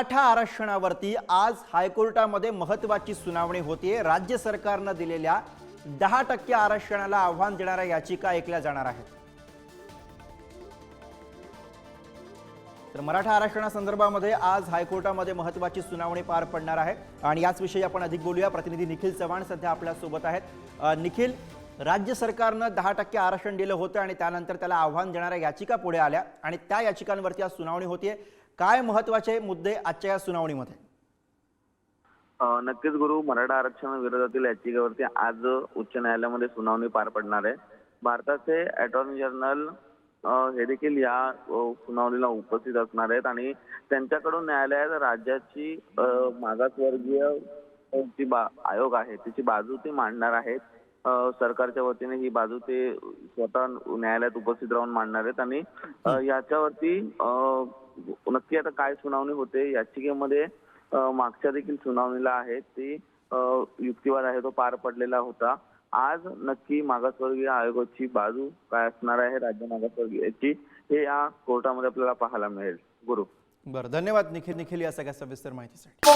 मराठा आरक्षणावरती आज हायकोर्टामध्ये महत्वाची सुनावणी होतीये. राज्य सरकारनं दिलेल्या दहा टक्के आरक्षणाला आव्हान देणाऱ्या याचिका ऐकल्या जाणार आहेत. तर मराठा आरक्षणासंदर्भामध्ये आज हायकोर्टामध्ये महत्वाची सुनावणी पार पडणार आहे. आणि याच विषयी आपण अधिक बोलूया. प्रतिनिधी निखिल चव्हाण सध्या आपल्यासोबत आहेत निखिल राज्य सरकारनं दहा टक्के आरक्षण दिलं होतं आणि त्यानंतर त्याला आव्हान देणाऱ्या याचिका पुढे आल्या आणि त्या याचिकांवरती आज सुनावणी होतीये. काय महत्त्वाचे मुद्दे आजच्या या सुनावणीमध्ये? नक्कीच गुरु. मराठा आरक्षण विरोधातील याचिकेवरती आज उच्च न्यायालयामध्ये सुनावणी पार पडणार आहे. भारताचे अटॉर्नी जनरल हे देखील या सुनावणीला उपस्थित असणार आहेत आणि त्यांच्याकडून न्यायालयात राज्याची मागासवर्गीय जी आयोग आहे तिची बाजू ते मांडणार आहेत. सरकारच्या वतीने ही बाजू ते स्वतः न्यायालयात उपस्थित राहून मांडणार आहेत. आणि याच्यावरती नक्की आता काय सुनावणी होते? याचिकेमध्ये मागच्या देखील सुनावणीला आहे. ती युक्तिवाद आहे तो पार पडलेला होता. आज नक्की मागासवर्गीय आयोगाची बाजू काय असणार आहे? राज्य मागासवर्गीयची हे या कोर्टामध्ये आपल्याला पाहायला मिळेल. गुरु. बरं धन्यवाद निखिल निखिल या सगळ्या सविस्तर माहितीसाठी.